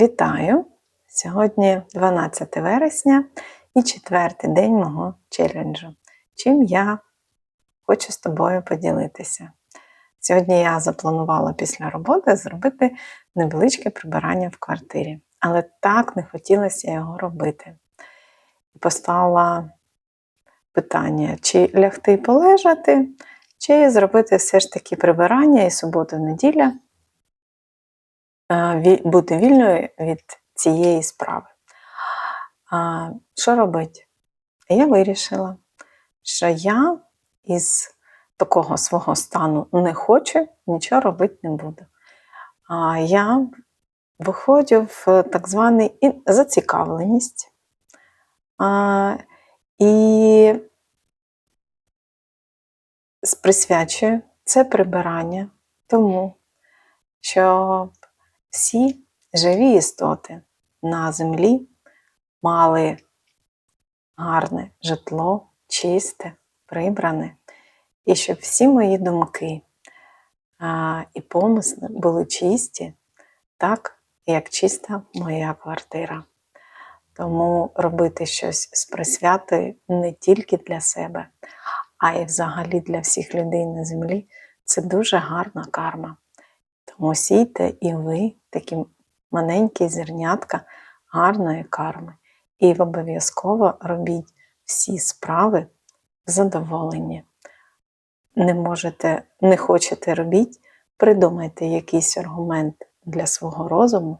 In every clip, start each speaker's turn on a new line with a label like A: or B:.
A: Вітаю! Сьогодні 12 вересня і четвертий день мого челенджу. Чим я хочу з тобою поділитися. Сьогодні я запланувала після роботи зробити невеличке прибирання в квартирі, але так не хотілося його робити. Поставила питання, чи лягти полежати, чи зробити все ж таки прибирання і суботу, неділя ві- бути вільною від цієї справи. Що робити? Я вирішила, що я із такого свого стану не хочу, нічого робити не буду. А я виходжу в так званий зацікавленість. І присвячую це прибирання тому, що всі живі істоти на землі мали гарне житло, чисте, прибране, і щоб всі мої думки а, і помисли були чисті, так як чиста моя квартира. Тому робити щось з присвятою не тільки для себе, а й взагалі для всіх людей на землі це дуже гарна карма. Тому і ви такі маленькі зернятка гарної карми. І обов'язково робіть всі справи в задоволенні. Не можете, не хочете робіть, придумайте якийсь аргумент для свого розуму,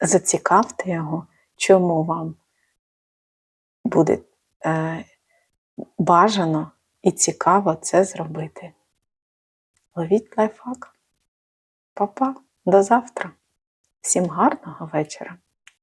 A: зацікавте його, чому вам буде е, бажано і цікаво це зробити. Ловіть лайфхак. Па-па, до завтра. Всім гарного вечора.